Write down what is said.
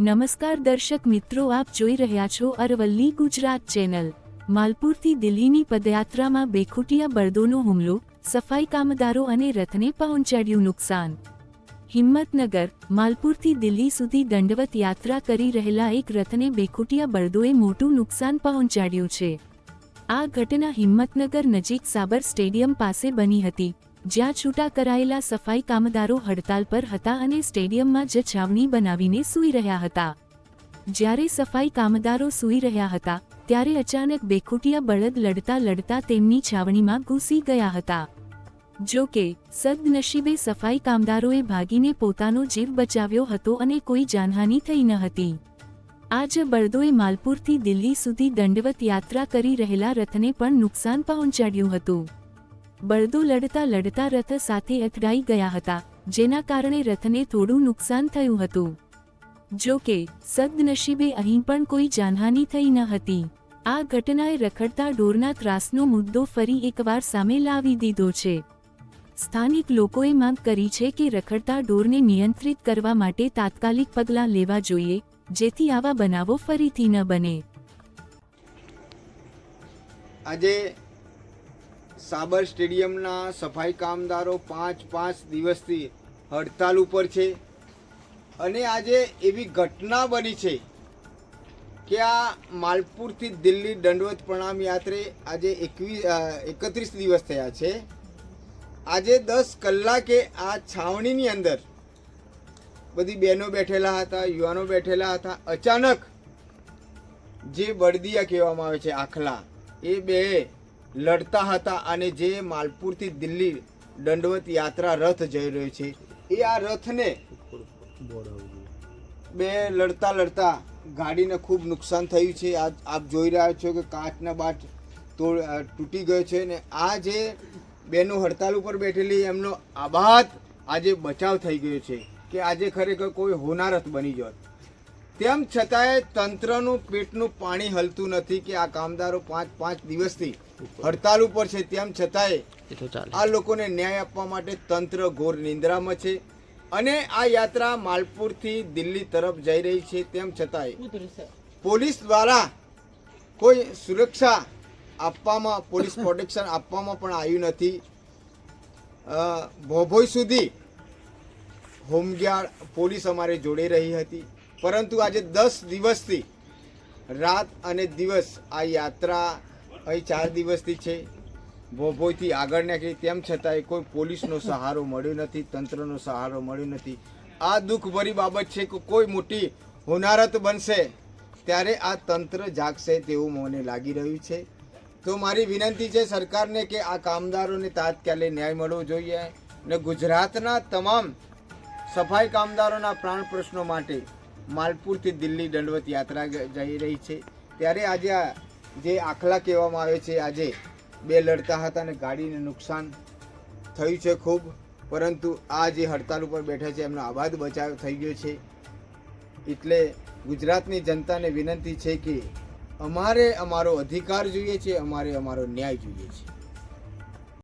નમસ્કાર દર્શક મિત્રો, આપ જોઈ રહ્યા છો અરવલ્લી ગુજરાત ચેનલ. માલપુરથી દિલ્હીની પદયાત્રામાં બેખુટિયા બળદોનો હુમલો, સફાઈ કામદારો અને રથને પહોંચાડ્યું નુકસાન. હિંમતનગર, માલપુરથી દિલ્હી સુધી દંડવત યાત્રા કરી રહેલા એક રથને બેખુટિયા બળદોએ મોટું નુકસાન પહોંચાડ્યું છે. આ ઘટના હિંમતનગર નજીક સાબર સ્ટેડિયમ પાસે બની હતી. જ્યાં છૂટા કરાયેલા સફાઈ કામદારો હડતાલ પર હતા અને સ્ટેડિયમમાં જ છાવણી બનાવીને સૂઈ રહ્યા હતા. જ્યારે સફાઈ કામદારો સૂઈ રહ્યા હતા, ત્યારે અચાનક બેખુટિયા બળદ લડતા લડતા તેમની છાવણીમાં ઘૂસી ગયા હતા. જો કે, સદનસીબે સફાઈ કામદારોએ ભાગીને પોતાનો જીવ બચાવ્યો હતો અને કોઈ જાનહાનિ થઈ ન હતી. આજ બળદોએ માલપુરથી દિલ્હી સુધી દંડવત યાત્રા કરી રહેલા રથને પણ નુકસાન પહોંચાડ્યું હતું. બળદો લડતા લડતા રથ સાથે અથડાઈ ગયા હતા, જેના કારણે રથને થોડું નુકસાન થયું હતું. જો કે, સદનસીબે અહીં પણ કોઈ જાનહાની થઈ ન હતી. આ ઘટનાએ રખડતા ઢોરના ત્રાસનો મુદ્દો ફરી એકવાર સામે લાવી દીધો છે. સ્થાનિક લોકોએ માંગ કરી છે કે રખડતા ઢોરને નિયંત્રિત કરવા માટે તાત્કાલિક પગલાં લેવા જોઈએ, જેથી આવા બનાવો ફરીથી ન બને. આજે સાબર સ્ટેડિયમના સફાઈ કામદારો પાંચ પાંચ દિવસથી હડતાલ ઉપર છે. અને આજે એવી ઘટના બની છે કે આ માલપુરથી દિલ્હી દંડવત પ્રણામ યાત્રે આજે એકવીસ એકત્રીસ દિવસ થયા છે. આજે દસ કલાકે આ છાવણીની અંદર બધી બહેનો બેઠેલા હતા, યુવાનો બેઠેલા હતા. અચાનક જે બળદિયા કહેવામાં આવે છે, આખલા, એ બે લડતા હતા અને જે માલપુરથી દિલ્હી દંડવત યાત્રા રથ જઈ રહ્યો છે, એ આ રથને બે લડતા લડતા ગાડીને ખૂબ નુકસાન થયું છે. આ આપ જોઈ રહ્યા છો કે કાચના બાટ તોડ તૂટી ગયો છે ને આ જે બેનો હડતાલ ઉપર બેઠેલી એમનો આબાદ આજે બચાવ થઈ ગયો છે કે આજે ખરેખર કોઈ હોનારત બની જોત તેમ છતાંય તંત્રનું પેટનું પાણી હલતું નથી કે આ કામદારો પાંચ પાંચ દિવસથી હડતાલ ઉપર છે. તેમ છતાંય આ લોકોને ન્યાય આપવા માટે તંત્ર ઘોર નિંદ્રામાં છે અને આ યાત્રા માલપુરથી દિલ્હી તરફ જઈ રહી છે. તેમ છતાંય પોલીસ દ્વારા કોઈ સુરક્ષા આપવામાં પોલીસ પ્રોટેક્શન આપવામાં પણ આવ્યું નથી. ભોભોઈ સુધી હોમગાર્ડ પોલીસ અમારે જોડે રહી હતી. પરંતુ આજે દસ દિવસથી રાત અને દિવસ આ યાત્રા અહીં ચાર દિવસથી છે. ભોભોયથી આગળ નાખી. તેમ છતાંય કોઈ પોલીસનો સહારો મળ્યો નથી, તંત્રનો સહારો મળ્યો નથી. આ દુઃખભરી બાબત છે કે કોઈ મોટી હોનારત બનશે ત્યારે આ તંત્ર જાગશે તેવું મને લાગી રહ્યું છે. તો મારી વિનંતી છે સરકારને કે આ કામદારોને તાત્કાલિક ન્યાય મળવો જોઈએ અને ગુજરાતના તમામ સફાઈ કામદારોના પ્રાણ પ્રશ્નો માટે માલપુરથી દિલ્હી દંડવત યાત્રા જઈ રહી છે. ત્યારે આજે આ જે આખલા કહેવામાં આવે છે, આજે બે લડતા હતા અને ગાડીને નુકસાન થયું છે ખૂબ. પરંતુ આ જે હડતાલ ઉપર બેઠા છે, એમનો આબાદ બચાવ થઈ ગયો છે. એટલે ગુજરાતની જનતાને વિનંતી છે કે અમારે અમારો અધિકાર જોઈએ છે, અમારે અમારો ન્યાય જોઈએ છે.